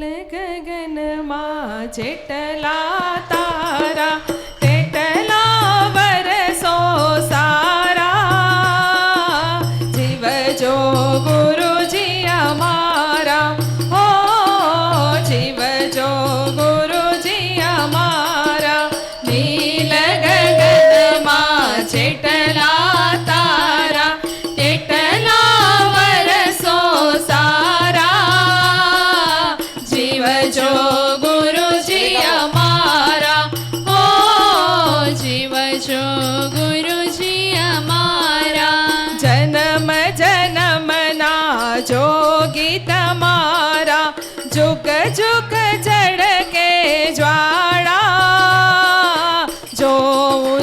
નીલ ગગનમાં જેટલા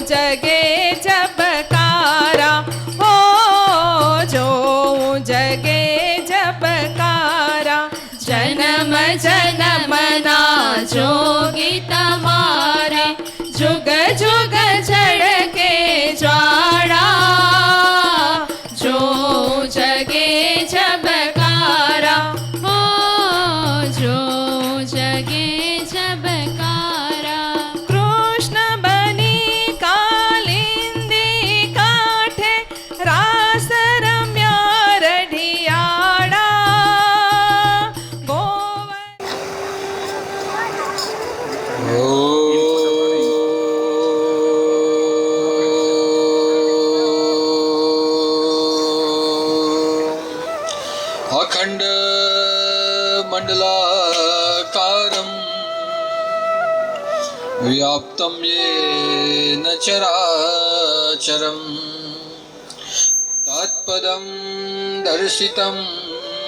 જોઉં અખંડ મંડલાકારમ વ્યાપ્તમ યેન ચરાચરમ તત્પદમ દર્શિતમ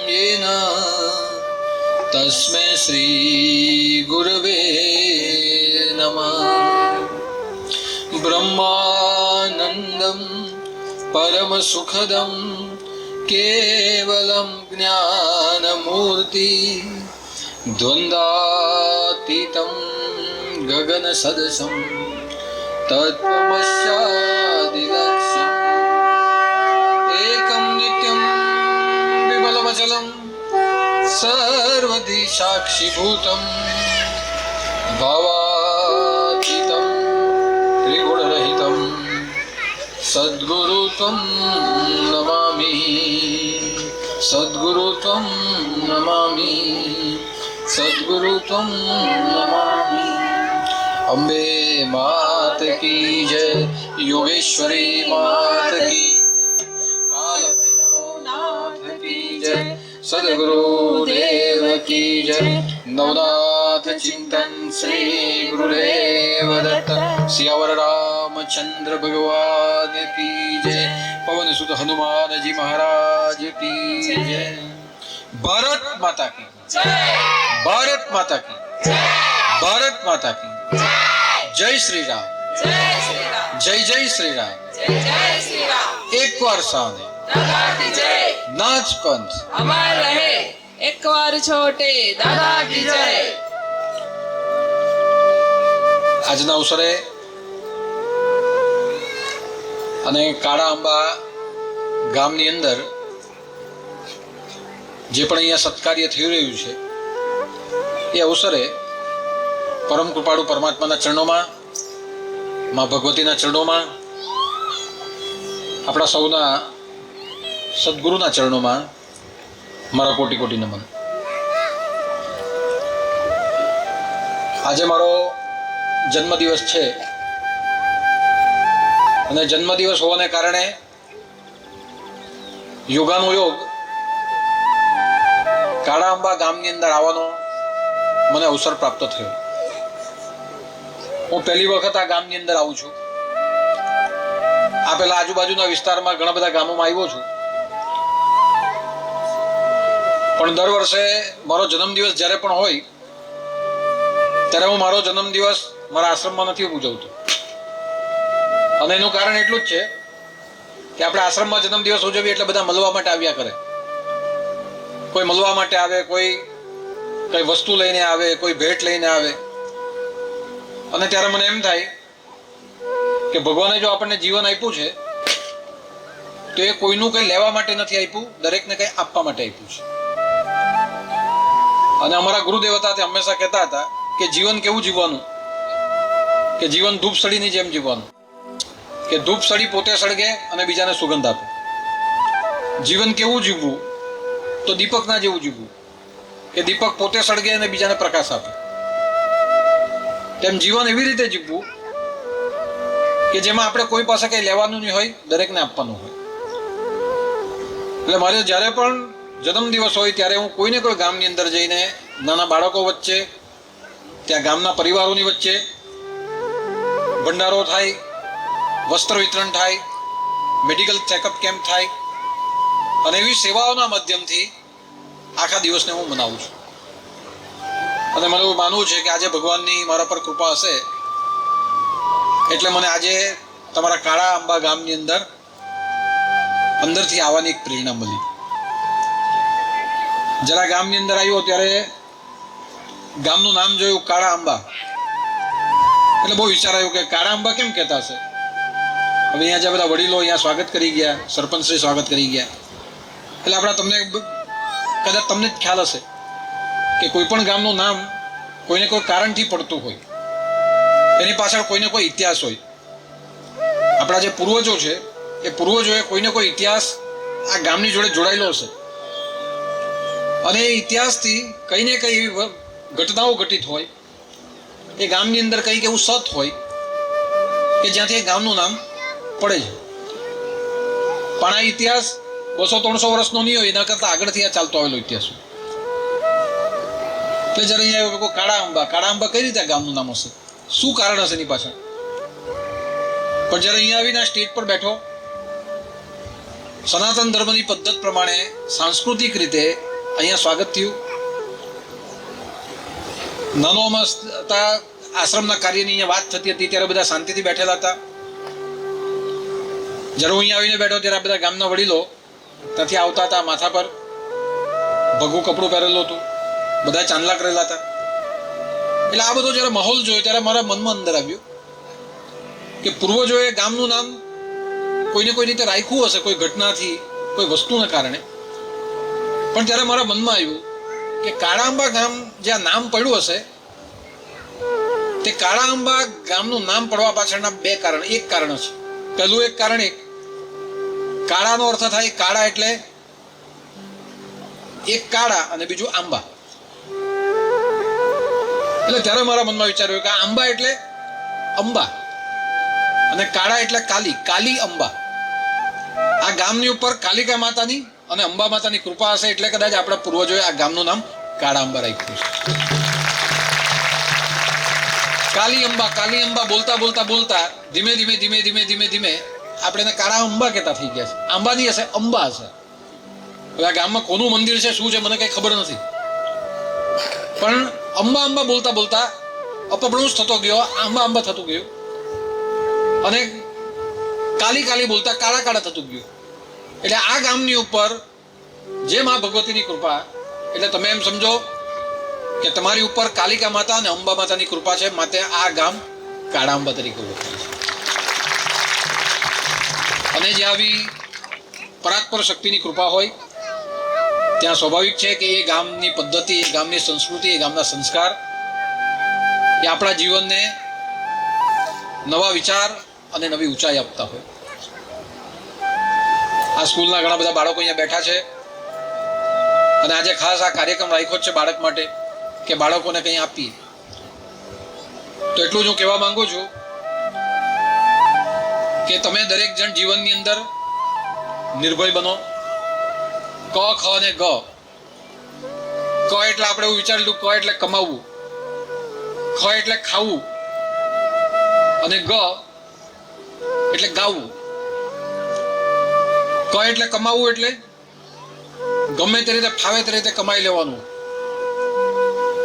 યેન તસ્મે શ્રી ગુરવે નમઃ બ્રહ્માનંદમ પરમ સુખદમ केवलं ज्ञानमूर्ति द्वन्द्वातीतं गगनसदसं तत्त्वमस्यादिलक्षम् एकं नित्यं विमलवचलं सर्वदिशाक्षिभूतं भावातीतं त्रिगुणर સદગુરુ ત્વં નમામી સદગુરુ ત્વં નમામી સદગુરુ ત્વં નમામી અંબે માત કી જય યોગેશ્વરી માત કી સદગુરુ દેવ કી જય નવનાથ ચિંતન શ્રી ગુરુદેવ દત્ત શિયાવરડા रामचंद्र भगवान की जय पवन सुत हनुमान जी महाराज की जय भारत माता की भारत माता की भारत माता की जय श्री राम જય શ્રી રામ जय जय श्री राम જય જય શ્રી રામ एक बार साने દાદા કી જય नाच पंथ અમર રહે એકવાર છોટે દાદા કી જય આજના અવસરે અને કાળા આંબા ગામની અંદર જે પણ અહીંયા સત્કાર્ય થઈ રહ્યું છે, એ અવસરે પરમ કૃપાળુ પરમાત્માના ચરણોમાં, મા ભગવતીના ચરણોમાં, આપણા સૌના સદગુરુના ચરણોમાં મારા કોટી કોટી નમન. આજે મારો જન્મદિવસ છે. અને જન્મદિવસ હોવાને કારણે યોગાનો યોગ કાળા અંબા ગામની અંદર આવવાનો મને અવસર પ્રાપ્ત થયો. હું પહેલી વખત આ ગામની અંદર આવું છું. આ પેલા આજુબાજુના વિસ્તારમાં ઘણા બધા ગામોમાં આવ્યો છું. પણ દર વર્ષે મારો જન્મદિવસ જ્યારે પણ હોય, ત્યારે હું મારો જન્મદિવસ મારા આશ્રમમાં નથી ઉજવતો. અને એનું કારણ એટલું જ છે કે આપણે આશ્રમમાં જન્મદિવસ ઉજવીએ એટલે બધા મળવા માટે આવ્યા કરે. કોઈ મળવા માટે આવે, કોઈ કઈ વસ્તુ લઈને આવે, કોઈ ભેટ લઈને આવે. અને ત્યારે મને એમ થાય કે ભગવાને જો આપણને જીવન આપ્યું છે, તો એ કોઈનું કંઈ લેવા માટે નથી આપ્યું, દરેકને કંઈ આપવા માટે આપ્યું છે. અને અમારા ગુરુદેવ હતા તે હંમેશા કહેતા હતા કે જીવન કેવું જીવવાનું? કે જીવન ધૂપ સળીની જેમ જીવવાનું. કે ધૂપ સળી પોતે સળગે અને બીજાને સુગંધ આપે. જીવન કેવું જીવવું? તો દીપકના જેવું જીવવું. કે દીપક પોતે સળગે અને બીજાને પ્રકાશ આપે. તેમ જીવન એવી રીતે જીવવું કે જેમાં આપણે કોઈ પાસે કંઈ લેવાનું નહીં હોય, દરેકને આપવાનું હોય. એટલે મારે જ્યારે પણ જન્મદિવસ હોય ત્યારે હું કોઈને કોઈ ગામની અંદર જઈને નાના બાળકો વચ્ચે, ત્યાં ગામના પરિવારોની વચ્ચે ભંડારો થાય વસ્ત્ર વિતરણ થાય મેડિકલ ચેકઅપ કેમ્પ થાય, અને એવી સેવાઓના માધ્યમથી આખા દિવસને હું મનાવું છું. અને મને એવું માનવું છે કે આજે ભગવાનની મારા પર કૃપા હશે, એટલે મને આજે તમારા કાળા આંબા ગામની અંદર અંદરથી આવવાની એક પ્રેરણા મળી. જરા ગામની અંદર આવ્યો ત્યારે ગામનું નામ જોયું કાળા આંબા. એટલે બહુ વિચાર આવ્યો કે કાળા આંબા કેમ કહેતા હશે? હવે અહીંયા જે બધા વડીલો અહીંયા સ્વાગત કરી ગયા, સરપંચશ્રી સ્વાગત કરી ગયા. એટલે આપણા તમને કદાચ તમને જ ખ્યાલ હશે કે કોઈ પણ ગામનું નામ કોઈને કોઈ કારણથી પડતું હોય, એની પાછળ કોઈને કોઈ ઇતિહાસ હોય. આપણા જે પૂર્વજો છે, એ પૂર્વજોએ કોઈને કોઈ ઇતિહાસ આ ગામની જોડે જોડાયેલો હશે. અને એ ઇતિહાસથી કઈ ને કઈ એવી ઘટનાઓ ઘટિત હોય, એ ગામની અંદર કંઈક એવું સત હોય, કે જ્યાંથી એ ગામનું નામ પડે છે. પણ આ ઇતિહાસ બસો ત્રણસો વર્ષનો નહીં હોય, એના કરતાં આગળથી આ ચાલતો આવેલો ઇતિહાસ એટલે જ્યારે અહીંયા આવ્યો કાળા આંબા કાળા આંબા કઈ રીતે ગામનું નામ હશે? શું કારણ હશે એની પાછળ? પણ જ્યારે અહીંયા આવીને આ સ્ટેજ પર બેઠો, સનાતન ધર્મની પદ્ધત પ્રમાણે સાંસ્કૃતિક રીતે અહીંયા સ્વાગત થયું. નાનોમાં હતા આશ્રમના કાર્યની અહીંયા વાત થતી હતી, ત્યારે બધા શાંતિથી બેઠેલા હતા. જ્યારે હું અહીંયા આવીને બેઠો ત્યારે આ બધા ગામના વડીલો ત્યાંથી આવતા હતા માથા પર. ભગવું કપડું પહેરેલું હતું. બધા ચાંદલા કરેલા હતા. એટલે આ બધો જ્યારે માહોલ જોયો ત્યારે મારા મનમાં અંદર આવ્યું કે પૂર્વજોએ ગામનું નામ કોઈને કોઈ રીતે રાખ્યું હશે, કોઈ ઘટનાથી, કોઈ વસ્તુના કારણે. પણ ત્યારે મારા મનમાં આવ્યું કે કાળાંબા ગામ જ્યાં નામ પડ્યું હશે, તે કાળાંબા ગામનું નામ પડવા પાછળના બે કારણ, એક કારણ છે પહેલું એક કારણ એક કાળાનો અર્થ થાય કાળા એટલે એક કાળા અને બીજું આંબા. એટલે ત્યારે મારા મનમાં વિચાર્યું કે આંબા એટલે અંબા અને કાળા એટલે કાલી કાલી અંબા. આ ગામની ઉપર કાલિકા માતાની અને અંબા માતાની કૃપા હશે એટલે કદાચ આપણા પૂર્વજોએ આ ગામનું નામ કાળા અંબા રાખ્યું છે કાલી અંબા કાલી અંબા બોલતા બોલતા બોલતા ધીમે ધીમે ધીમે ધીમે ધીમે ધીમે આપણે એને કાળા અંબા કહેતા થઈ ગયા છે. આંબાની હશે, અંબા હશે. હવે આ ગામમાં કોનું મંદિર છે, શું છે, મને કઈ ખબર નથી. પણ અંબા અંબા બોલતા બોલતા અપભ્રંશ થતો ગયો, આંબા આંબા થતું ગયું. અને કાલી કાલી બોલતા કાળા કાળા થતું ગયું. એટલે આ ગામની ઉપર જે મા ભગવતીની કૃપા, એટલે તમે એમ સમજો કે તમારી ઉપર કાલિકા માતા અને અંબા માતાની કૃપા છે, માટે આ ગામ કાળા અંબા તરીકે ઓળખાય છે. અને જે આવી પરાત્પર શક્તિની કૃપા હોય, ત્યાં સ્વાભાવિક છે કે એ ગામની પદ્ધતિ, એ ગામની સંસ્કૃતિ, એ ગામના સંસ્કાર, એ આપણા જીવનને નવા વિચાર અને નવી ઊંચાઈ આપતા હોય. આ સ્કૂલના ઘણા બધા બાળકો અહીંયા બેઠા છે. અને આજે ખાસ આ કાર્યક્રમ રાખ્યો છે બાળક માટે, કે બાળકોને કંઈ આપીએ. તો એટલું જ હું કહેવા માંગુ છું કે તમે દરેક જણ જીવનની અંદર નિર્ભય બનો. ક, ખ અને ગ. ક એટલે આપણે એવું વિચારેલું, ક એટલે કમાવવું ખ એટલે ખાવું. અને ગ એટલે ગાવું. ક એટલે કમાવવું એટલે ગમે તે રીતે ફાવે તે રીતે કમાઈ લેવાનું.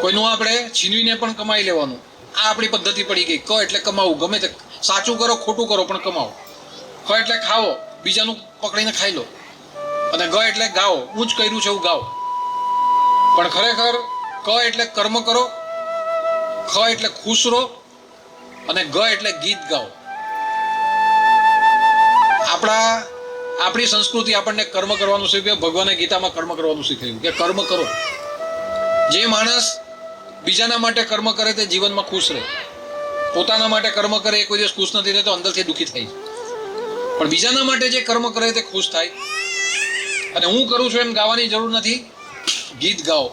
કોઈનું આપણે છીનવીને પણ કમાઈ લેવાનું. આ આપણી પદ્ધતિ પડી ગઈ. ક એટલે કમાવું. ગમે તે સાચું કરો, ખોટું કરો, પણ કમાવો. ખ એટલે ખાવો, બીજાનું પકડીને ખાઈ લો. અને ગ એટલે ગાઓ, હું જ કર્યું છે એવું ગાઓ. પણ ખરેખર ક એટલે કર્મ કરો, ખ એટલે ખુશ રહો, અને ગ એટલે ગીત ગાઓ. આપણા, આપણી સંસ્કૃતિ આપણને કર્મ કરવાનું શીખ્યું ભગવાને ગીતામાં કર્મ કરવાનું શીખવ્યું કે કર્મ કરો. જે માણસ બીજાના માટે કર્મ કરે તે જીવનમાં ખુશ રહે. પોતાના માટે કર્મ કરે એ કોઈ દિવસ ખુશ નથી થતો અંદરથી દુઃખી થાય પણ બીજાના માટે જે કર્મ કરે તે ખુશ થાય. અને હું કરું છું એમ ગાવાની જરૂર નથી. ગીત ગાઓ.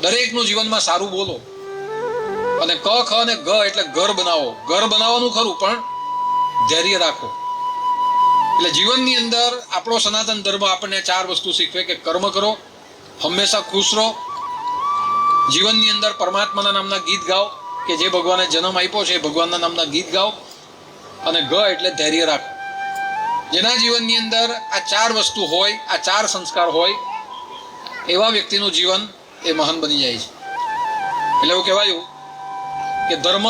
દરેકનું જીવનમાં સારું બોલો. અને ક, ખ અને ગ એટલે ઘર બનાવો. ઘર બનાવવાનું ખરું, પણ ધૈર્ય રાખો. એટલે જીવનની અંદર આપણો સનાતન ધર્મ આપણને ચાર વસ્તુ શીખવે કે કર્મ કરો, હંમેશા ખુશ રહો. જીવનની અંદર પરમાત્માના નામના ગીત ગાઓ. કે જે ભગવાને જન્મ આપ્યો છે એ ભગવાનના નામના ગીત ગાઓ અને ગ એટલે ધૈર્ય રાખો. જેના જીવનની અંદર આ ચાર વસ્તુ હોય, આ ચાર સંસ્કાર હોય, એવા વ્યક્તિનું જીવન એ મહાન બની જાય છે. એટલે એવું કહેવાયું કે ધર્મ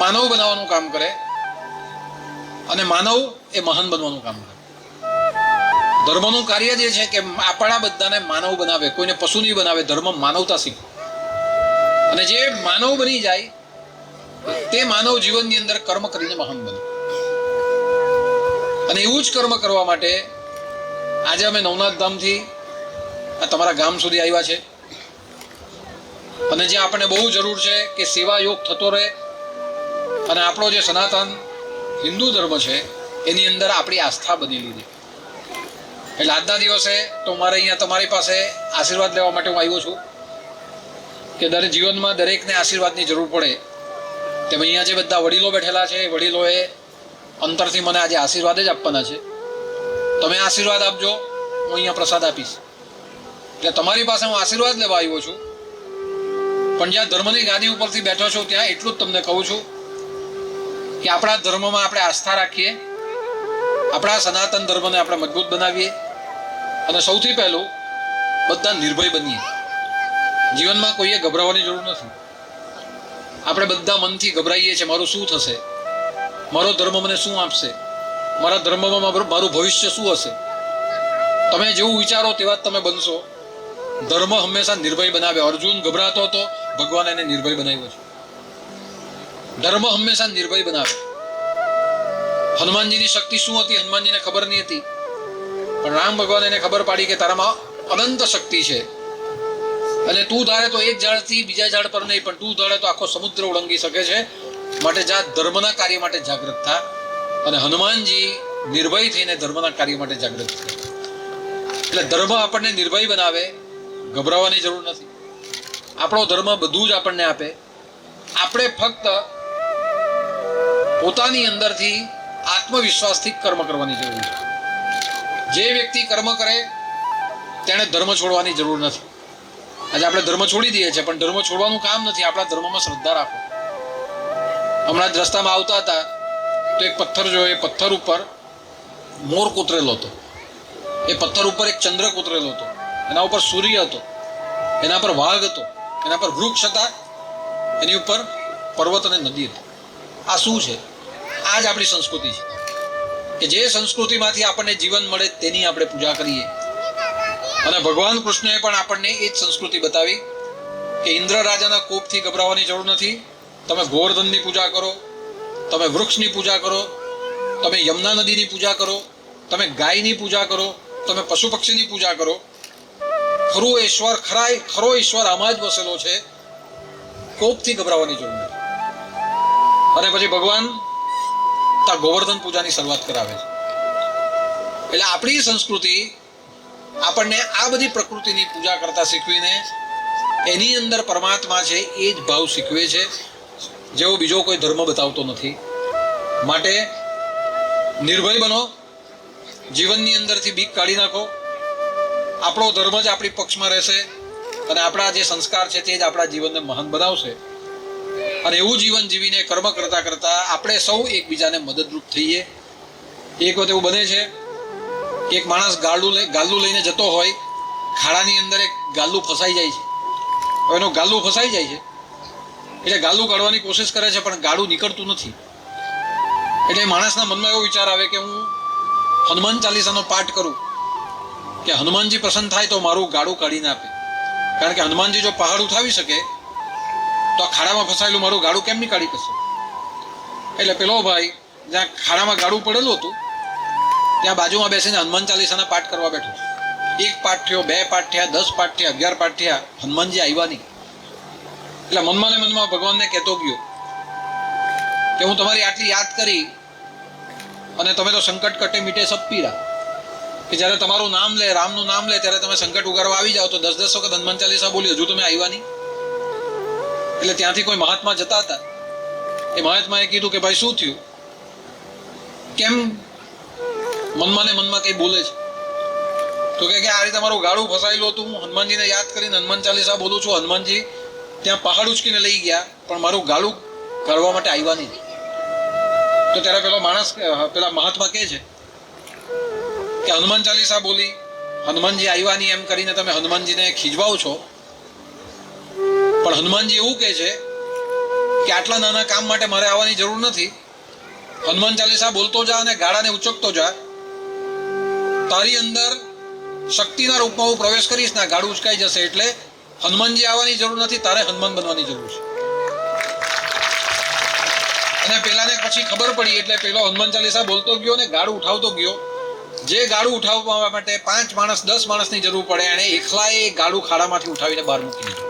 માનવ બનાવવાનું કામ કરે અને માનવ એ મહાન બનવાનું કામ કરે. ધર્મનું કાર્ય જે છે કે આપણા બધાને માનવ બનાવે, કોઈને પશુ નહીં બનાવે, ધર્મ માનવતા શીખવે અને જે માનવ બની જાય, તે માનવ જીવનની અંદર કર્મ કરીને મહાન બને. અને એવું જ કર્મ કરવા માટે આજે અમે નવનાથ ધામથી આ તમારા ગામ સુધી આવ્યા છે. અને જે આપણને બહુ જરૂર છે કે સેવા યોગ થતો રહે, અને આપણો જે સનાતન હિન્દુ ધર્મ છે, એની અંદર આપણી આસ્થા બનેલી છે એટલે આજના દિવસે તો મારે અહીંયા તમારી પાસે આશીર્વાદ લેવા માટે હું આવ્યો છું. કે દરેક જીવનમાં દરેકને આશીર્વાદની જરૂર પડે. તેમ અહીંયા જે બધા વડીલો બેઠેલા છે, એ વડીલોએ અંતરથી મને આજે આશીર્વાદ જ આપવાના છે. તમે આશીર્વાદ આપજો, હું અહીંયા પ્રસાદ આપીશ. એટલે તમારી પાસે હું આશીર્વાદ લેવા આવ્યો છું. પણ જ્યાં ધર્મની ગાદી ઉપરથી બેઠો છું, ત્યાં એટલું જ તમને કહું છું કે આપણા ધર્મમાં આપણે આસ્થા રાખીએ, આપણા સનાતન ધર્મને આપણે મજબૂત બનાવીએ અને સૌથી પહેલું બધા નિર્ભય બનીએ. જીવનમાં કોઈએ ગભરાવાની જરૂર નથી. આપણે બધા મનથી ગભરાઈએ છીએ, મારું શું થશે? મારો ધર્મ મને શું આપશે? મારા ધર્મમાં મારું ભવિષ્ય શું હશે? તમે જેવું વિચારો તેવા જ તમે બનશો. ધર્મ હંમેશા નિર્ભય બનાવે. અર્જુન ગભરાતો હતો, ભગવાન એને નિર્ભય બનાવ્યો છે. ધર્મ હંમેશા નિર્ભય બનાવે. હનુમાનજીની શક્તિ શું હતી? હનુમાનજીને ખબર નહીં હતી. પણ રામ ભગવાન એને ખબર પાડી કે તારામાં અનંત શક્તિ છે. અને તું ધારે તો એક ઝાડથી બીજા ઝાડ પર નહીં, પણ તું ધારે તો આખો સમુદ્ર ઓળંગી શકે છે. માટે જા ધર્મના કાર્ય માટે જાગૃત થા અને હનુમાનજી નિર્ભય થઈને ધર્મના કાર્ય માટે જાગૃત થયા એટલે ધર્મ આપણને નિર્ભય બનાવે, ગભરાવાની જરૂર નથી. આપણો ધર્મ બધું જ આપણને આપે. આપણે ફક્ત પોતાની અંદરથી આત્મવિશ્વાસથી કર્મ કરવાની જરૂર છે. જે વ્યક્તિ કર્મ કરે, તેણે ધર્મ છોડવાની જરૂર નથી. આજે આપણે ધર્મ છોડી દઈએ છીએ, પણ ધર્મ છોડવાનું કામ નથી. આપણા ધર્મમાં શ્રદ્ધા રાખો. હમણાં જ રસ્તામાં આવતા હતા, તો એક પથ્થર જોયો, એ પથ્થર ઉપર મોર કોતરેલો હતો. એ પથ્થર ઉપર એક ચંદ્ર કોતરેલો હતો. એના ઉપર સૂર્ય હતો. એના પર વાઘ હતો. એના પર વૃક્ષ હતા. એની ઉપર પર્વત અને નદી હતી. આ શું છે? આ જ આપણી સંસ્કૃતિ છે. કે જે સંસ્કૃતિમાંથી આપણને જીવન મળે તેની આપણે પૂજા કરીએ. અને ભગવાન કૃષ્ણએ પણ આપણને એ જ સંસ્કૃતિ બતાવી કે ઇન્દ્ર રાજાના કોપથી ગભરાવાની જરૂર નથી. તમે ગોવર્ધનની પૂજા કરો, તમે વૃક્ષની પૂજા કરો, તમે યમુના નદીની પૂજા કરો, તમે ગાયની પૂજા કરો, તમે પશુ પક્ષીની પૂજા કરો. ખરો ઈશ્વર ખરા ખરો ઈશ્વર આમાં જ વસેલો છે. કોપથી ગભરાવાની જરૂર નથી. અને પછી ભગવાન તા ગોવર્ધન પૂજાની શરૂઆત કરાવે છે. એટલે આપણી સંસ્કૃતિ આપણને આ બધી પ્રકૃતિની પૂજા કરતા શીખવીને એની અંદર પરમાત્મા છે એ જ ભાવ શીખવે છે, જેવો બીજો કોઈ ધર્મ બતાવતો નથી. માટે નિર્ભય બનો, જીવનની અંદરથી બીક કાઢી નાખો. આપણો ધર્મ જ આપણી પક્ષમાં રહેશે અને આપણા જે સંસ્કાર છે તે જ આપણા જીવનને મહાન બનાવશે. અને એવું જીવન જીવીને કર્મ કરતા કરતા આપણે સૌ એકબીજાને મદદરૂપ થઈએ. એક વખત એવું બને છે એક માણસ ગાડું લઈ ગાલું લઈને જતો હોય, ખાડાની અંદર એક ગાલું ફસાઈ જાય છે. એનું ગાલું ફસાઈ જાય છે. એટલે ગાલું કાઢવાની કોશિશ કરે છે, પણ ગાડું નીકળતું નથી. એટલે માણસના મનમાં એવો વિચાર આવે કે હું હનુમાન ચાલીસાનો પાઠ કરું. કે હનુમાનજી પ્રસન્ન થાય તો મારું ગાડું કાઢીને આપે. કારણ કે હનુમાનજી જો પહાડ ઉઠાવી શકે, તો ખાડામાં ફસાયેલું મારું ગાડું કેમ નહીં કાઢી શકશે? એટલે પેલો ભાઈ, જ્યાં ખાડામાં ગાડું પડેલું હતું ત્યાં બાજુમાં બેસીને હનુમાન ચાલીસાના પાઠ કરવા બેઠો એક પાઠ થયો, બે પાઠ થયા, દસ પાઠ થયા, અગિયાર પાઠ થયા. હનુમાનજી આવ્યા નહીં. એટલે મનમાં ને મનમાં ભગવાનને કહેતો ગયો કે હું તમારી આટલી યાદ કરી અને તમે તો સંકટ કટે મીટે સબ પીરા. કે જ્યારે તમારું નામ લે, રામનું નામ લે, ત્યારે તમે સંકટ ઉગારવા આવી જાઓ તો દસ દસ વખત હનુમાન ચાલીસા બોલી હજુ તમે આવ્યા નહીં. એટલે ત્યાંથી કોઈ મહાત્મા જતા હતા. એ મહાત્માએ કીધું કે, ભાઈ, શું થયું? કેમ મનમાં ને મનમાં કઈ બોલે છે? તો કે આ રીતે મારું ગાડું ફસાયેલું હતું. હું હનુમાનજીને યાદ કરીને હનુમાન ચાલીસા બોલું છું. હનુમાનજી ત્યાં પહાડ ઉચકીને લઈ ગયા, પણ મારું ગાડું કરવા માટે આવ્યા નહીં. તો ત્યારે પેલો માણસ પેલા મહાત્મા કહે છે કે હનુમાન ચાલીસા બોલી, હનુમાનજી આવ્યા નહીં. એમ કરીને તમે હનુમાનજીને ખીજવાઓ છો. પણ હનુમાનજી એવું કહે છે કે આટલા નાના કામ માટે મારે આવવાની જરૂર નથી. હનુમાન ચાલીસા બોલતો જા અને ગાળાને ઉચકતો જા. તારી અંદર શક્તિના રૂપમાં હું પ્રવેશ કરીશ ને ગાડું ઉચકાઈ જશે એટલે હનુમાનજી આવવાની જરૂર નથી, તારે હનુમાન બનવાની જરૂર છે. અને પેલાને પછી ખબર પડી એટલે પેલો હનુમાન ચાલીસા બોલતો ગયો ને ગાડું ઉઠાવતો ગયો. જે ગાડું ઉઠાવવા માટે પાંચ માણસ, દસ માણસની જરૂર પડે, એણે એકલાએ ગાડું ખાડામાંથી ઉઠાવીને બહાર મૂકી દીધું.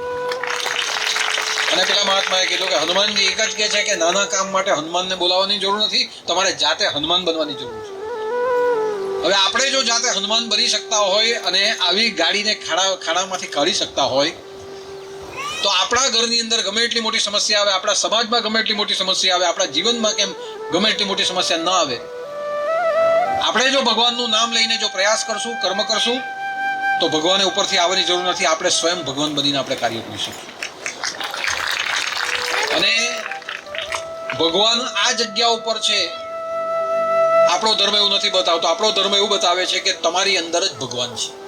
અને પેલા મહાત્માએ કીધું કે હનુમાનજી એક જ કહે છે કે નાના કામ માટે હનુમાનને બોલાવવાની જરૂર નથી, તમારે જાતે હનુમાન બનવાની જરૂર છે. હવે આપણે જો જાતે હનુમાન બની શકતા હોય અને આવી ગાડીને ખાડા ખાડામાંથી કાઢી શકતા હોય, તો આપણા ઘરની અંદર ગમે એટલી મોટી સમસ્યા આવે, આપણા સમાજમાં ગમે એટલી મોટી સમસ્યા આવે, આપણા જીવનમાં કેમ ગમે એટલી મોટી સમસ્યા ન આવે. આપણે જો ભગવાનનું નામ લઈને જો પ્રયાસ કરશું, કર્મ કરશું, તો ભગવાને ઉપરથી આવવાની જરૂર નથી. આપણે સ્વયં ભગવાન બનીને આપણે કાર્ય કરીશું અને ભગવાન આ જગ્યા ઉપર છે આપણો ધર્મ એવું નથી બતાવતો. આપણો ધર્મ એવું બતાવે છે કે તમારી અંદર જ ભગવાન છે.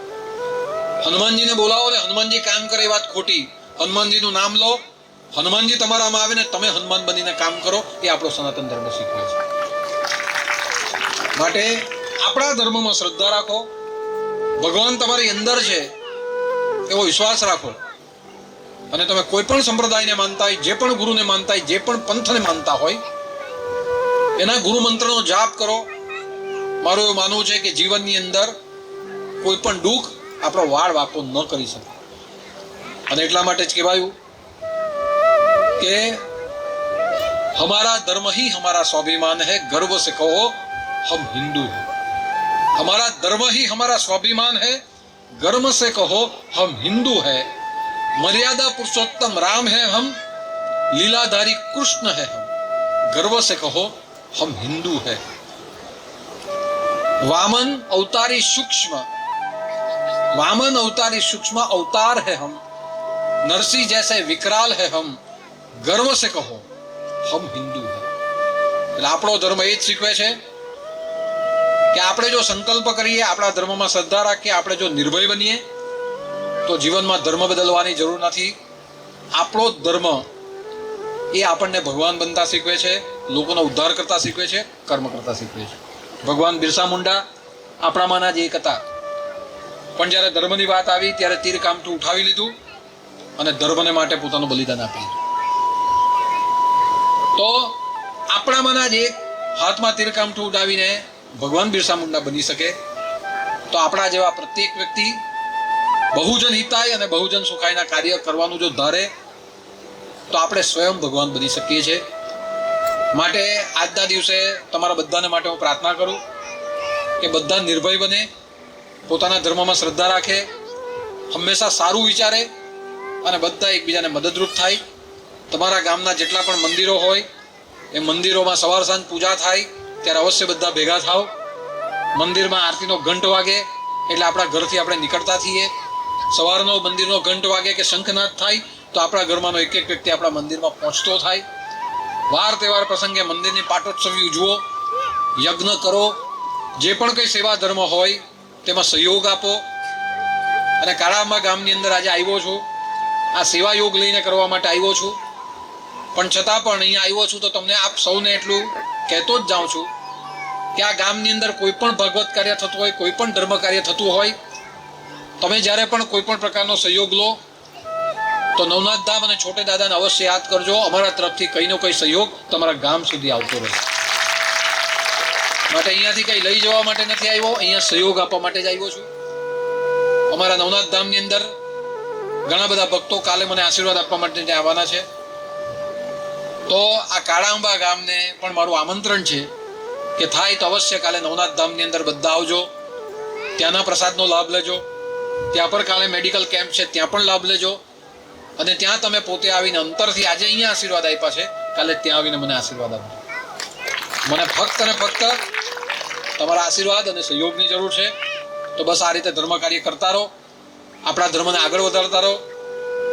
હનુમાનજીને બોલાવો ને હનુમાનજી કામ કરે એ વાત ખોટી. હનુમાનજીનું નામ લો. હનુમાનજી તમારામાં આવે ને તમે હનુમાન બનીને કામ કરો. એ આપણો સનાતન ધર્મ શીખવે છે. માટે આપણા ધર્મમાં શ્રદ્ધા રાખો. ભગવાન તમારી અંદર છે. એવો વિશ્વાસ રાખો. અને તમે કોઈ પણ સંપ્રદાયને માનતા હોય, જે પણ ગુરુને માનતા હોય, જે પણ પંથને માનતા હોય, એના ગુરુ મંત્રનો જાપ કરો. મારું એવું માનવું છે કે જીવનની અંદર કોઈ પણ દુઃખ આપણો વાળ વાકો ન કરી શકે અને એટલા માટે જ કહેવાયું કે હમારા ધર્મ ही हमारा स्वाभिमान है गर्व से कहो हम हिंदू हैं हमारा धर्म ही हमारा स्वाभिमान है गर्व से कहो हम हिंदू है मर्यादा पुरुषोत्तम राम है हम लीलाधारी कृष्ण है हम गर्व से कहो हम हिंदू है वामन अवतारी सूक्ष्म वामन अवतारी सूक्ष्म अवतार है हम नरसिंह जैसे विकराल है हम गर्व से कहो हम हिंदू है એટલે આપણો ધર્મ એ જ શીખવે છે કે આપણે જો સંકલ્પ કરીએ આપણા ધર્મમાં શ્રદ્ધા રાખીએ આપણે જો નિર્ભય બનીએ તો જીવનમાં ધર્મ બદલવાની જરૂર નથી આપણો જ ધર્મ એ આપણને ભગવાન બનતા શીખવે છે લોકોનો ઉદ્ધાર કરતા શીખવે છે કર્મ કરતા શીખવે છે ભગવાન બિરસા મુંડા આપણામાંના જ એક હતા. પણ જ્યારે ધર્મની વાત આવી, ત્યારે તીર કામઠું ઉઠાવી લીધું અને ધર્મને માટે પોતાનું બલિદાન આપી દીધું. તો આપણામાંના જ એક હાથમાં તીર કામઠું ઉડાવીને ભગવાન બિરસા મુંડા બની શકે, તો આપણા જેવા પ્રત્યેક વ્યક્તિ બહુજન હિતાય અને બહુજન સુખાયના કાર્ય કરવાનું જો ધારે, તો આપણે સ્વયં ભગવાન બની શકીએ છીએ. માટે આજના દિવસે તમારા બધાને માટે હું પ્રાર્થના કરું કે બધા નિર્ભય બને, પોતાના ધર્મમાં શ્રદ્ધા રાખે, હંમેશા સારું વિચારે અને બધા એકબીજાને મદદરૂપ થાય. તમારા ગામના જેટલા પણ મંદિરો હોય, એ મંદિરોમાં સવાર સાંજ પૂજા થાય, ત્યારે અવશ્ય બધા ભેગા થાવ મંદિરમાં આરતીનો ઘંટ વાગે, એટલે આપણા ઘરથી આપણે નીકળતા થઈએ. સવારનો મંદિરનો ઘંટ વાગે કે શંખનાદ થાય, તો આપણા ઘરમાંનો એક એક વ્યક્તિ આપણા મંદિરમાં પહોંચતો થાય. વાર તહેવાર પ્રસંગે મંદિરની પાટોત્સવી ઉજવો, યજ્ઞ કરો, જે પણ કંઈ સેવા ધર્મ હોય, તેમાં સહયોગ આપો. અને કાળામાં ગામની અંદર આજે આવ્યો છું. આ સેવા યોગ લઈને કરવા માટે આવ્યો છું. પણ છતાં પણ અહીંયા આવ્યો છું તો તમને આપ સૌને એટલું કહેતો જ જાઉં છું કે આ ગામની અંદર કોઈ પણ ભગવત કાર્ય થતું હોય, કોઈ પણ ધર્મ કાર્ય થતું હોય, તમે જ્યારે પણ કોઈ પણ પ્રકારનો સહયોગ લો તો નવનાથ ધામ અને છોટે દાદાને અવશ્ય યાદ કરજો. અમારા તરફથી કંઈનો કંઈ સહયોગ તમારા ગામ સુધી આવતો રહે. માટે અહીંયાથી કંઈ લઈ જવા માટે નથી આવ્યો. અહીંયા સહયોગ આપવા માટે જ આવ્યો છું. અમારા નવનાથ ધામની અંદર ઘણા બધા ભક્તો કાલે મને આશીર્વાદ આપવા માટે ત્યાં આવવાના છે. તો આ કાળાંબા ગામને પણ મારું આમંત્રણ છે કે થાય તો અવશ્ય કાલે નવનાથ ધામની અંદર બધા આવજો. ત્યાંના પ્રસાદનો લાભ લેજો. ત્યાં પર કાલે મેડિકલ કેમ્પ છે, ત્યાં પણ લાભ લેજો. અને ત્યાં તમે પોતે આવીને અંતરથી આજે અહીંયા આશીર્વાદ આપ્યા છે. કાલે ત્યાં આવીને મને આશીર્વાદ આપજો. મને ફક્ત અને ફક્ત તમારા આશીર્વાદ અને સહયોગની જરૂર છે. તો બસ આ રીતે ધર્મ કાર્ય કરતા રહો. આપણા ધર્મને આગળ વધારતા રહો.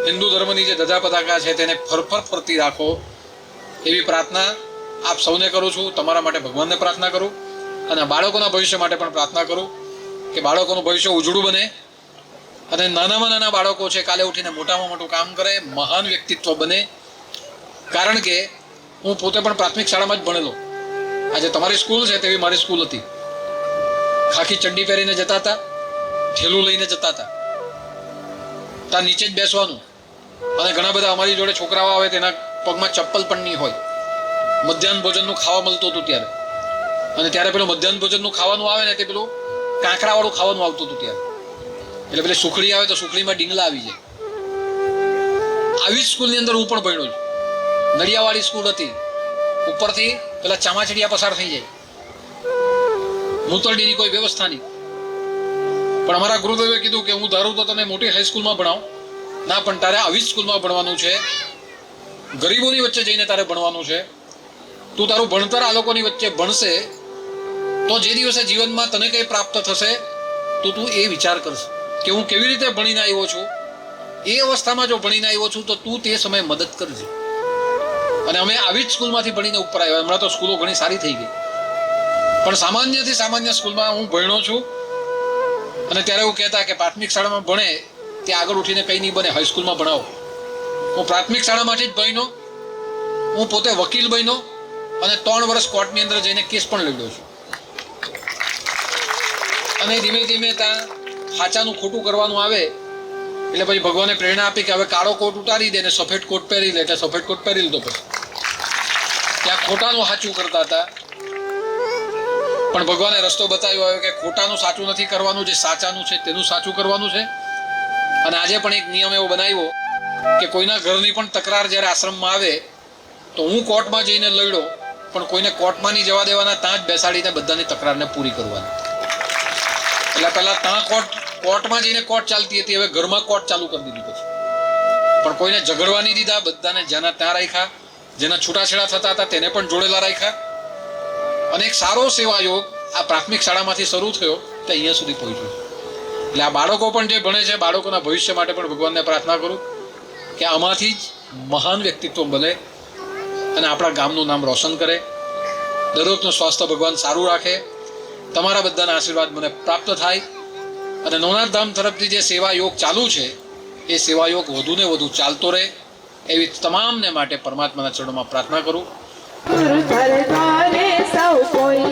હિન્દુ ધર્મની જે ધજા પતાકા છે તેને ફરફર ફરતી રાખો. એવી પ્રાર્થના આપ સૌને કરું છું. તમારા માટે ભગવાનને પ્રાર્થના કરું. અને બાળકોના ભવિષ્ય માટે પણ પ્રાર્થના કરું કે બાળકોનું ભવિષ્ય ઉજળું બને. અને નાનામાં નાના બાળકો છે, કાલે ઉઠીને મોટામાં મોટું કામ કરે, મહાન વ્યક્તિત્વ બને. કારણ કે હું પોતે પણ પ્રાથમિક શાળામાં જ ભણેલો. આજે તમારી સ્કૂલ છે તેવી મારી સ્કૂલ હતી. ખાખી ચડ્ડી પહેરીને જતા હતા, ઠેલું લઈને જતા હતા. ત્યાં નીચે જ બેસવાનું. અને ઘણા બધા અમારી જોડે છોકરાઓ આવે તેના પગમાં ચપ્પલ પણ નહીં હોય. મધ્યાહન ભોજનનું ખાવા મળતું હતું ત્યારે. અને ત્યારે પેલું મધ્યાહન ભોજનનું ખાવાનું આવે ને તે પેલું કાંકરાવાળું ખાવાનું આવતું હતું ત્યારે. એટલે પેલી સુખડી આવે તો સુખડીમાં ડીંગલા આવી જાય. આવી જ સ્કૂલની અંદર હું પણ ભણ્યો છું. નડિયાવાળી સ્કૂલ હતી. ઉપરથી પેલા ચામાચડિયા પસાર થઈ જાય. મૂતરડીની કોઈ વ્યવસ્થા નહીં. પણ અમારા ગુરુદેવે કીધું કે હું ધારું તો તને મોટી હાઈસ્કૂલમાં ભણાવ. ના, પણ તારે આવી જ સ્કૂલમાં ભણવાનું છે. ગરીબોની વચ્ચે જઈને તારે ભણવાનું છે. તું તારું ભણતર આ લોકોની વચ્ચે ભણશે, તો જે દિવસે જીવનમાં તને કંઈ પ્રાપ્ત થશે, તો તું એ વિચાર કરશે. કે હું કેવી રીતે ભણીને આવ્યો છું? એ અવસ્થામાં જો ભણીને આવ્યો છું, તો તું તે સમયે મદદ કરજે. અને અમે આવી જ સ્કૂલમાંથી ભણીને ઉપર આવ્યા. હમણાં તો સ્કૂલો ઘણી સારી થઈ ગઈ. પણ સામાન્યથી સામાન્ય સ્કૂલમાં હું ભણ્યો છું. અને ત્યારે એવું કહેતા કે પ્રાથમિક શાળામાં ભણે તે આગળ ઉઠીને કંઈ નહીં બને. હાઈસ્કૂલમાં ભણાવો. હું પ્રાથમિક શાળામાંથી જ ભણ્યો. હું પોતે વકીલ બન્યો અને ત્રણ વર્ષ કોર્ટની અંદર જઈને કેસ પણ લડ્યો છું. અને ધીમે ધીમે ત્યાં હાચાનું ખોટું કરવાનું આવે, એટલે પછી ભગવાને પ્રેરણા આપી કે હવે કાળો કોટ ઉતારી દે ને સફેદ કોટ પહેરી લે, એટલે સફેદ કોટ પહેરી લીધો પછી. ત્યાં ખોટાનું સાચું કરતા હતા. પણ ભગવાને રસ્તો બતાવ્યો આવ્યો કે ખોટાનું સાચું નથી કરવાનું, જે સાચાનું છે તેનું સાચું કરવાનું છે. અને આજે પણ એક નિયમ એવો બનાવ્યો કે કોઈના ઘરની પણ તકરાર જ્યારે આશ્રમમાં આવે, તો હું કોર્ટમાં જઈને લડ્યો, પણ કોઈને કોર્ટમાં નહીં જવા દેવાના, ત્યાં જ બેસાડીને બધાની તકરારને પૂરી કરવાની. એટલે પહેલાં ત્યાં કોર્ટ કોર્ટમાં જઈને કોર્ટ ચાલતી હતી, હવે ઘરમાં કોર્ટ ચાલુ કરી દીધી પછી. પણ કોઈને ઝઘડવા નહીં દીધા, બધાને જ્યાંના ત્યાં રાખ્યા, જેના છૂટાછેડા થતા હતા તેને પણ જોડેલા રાખ્યા. અને એક સારો સેવા યોગ આ પ્રાથમિક શાળામાંથી શરૂ થયો, તે અહીંયા સુધી પહોંચ્યો. એટલે આ બાળકો પણ જે ભણે છે, બાળકોના ભવિષ્ય માટે પણ ભગવાનને પ્રાર્થના કરું કે આમાંથી જ મહાન વ્યક્તિત્વ બને અને આપણા ગામનું નામ રોશન કરે. દરરોજનું સ્વાસ્થ્ય ભગવાન સારું રાખે. તમારા બધાના આશીર્વાદ મને પ્રાપ્ત થાય. અને નવનાથ ધામ તરફથી જે સેવા યોગ ચાલુ છે, એ સેવા યોગ વધુ ને વધુ ચાલતો રહે એવી તમામને માટે પરમાત્માના ચરણોમાં પ્રાર્થના કરું. સૌ કોઈ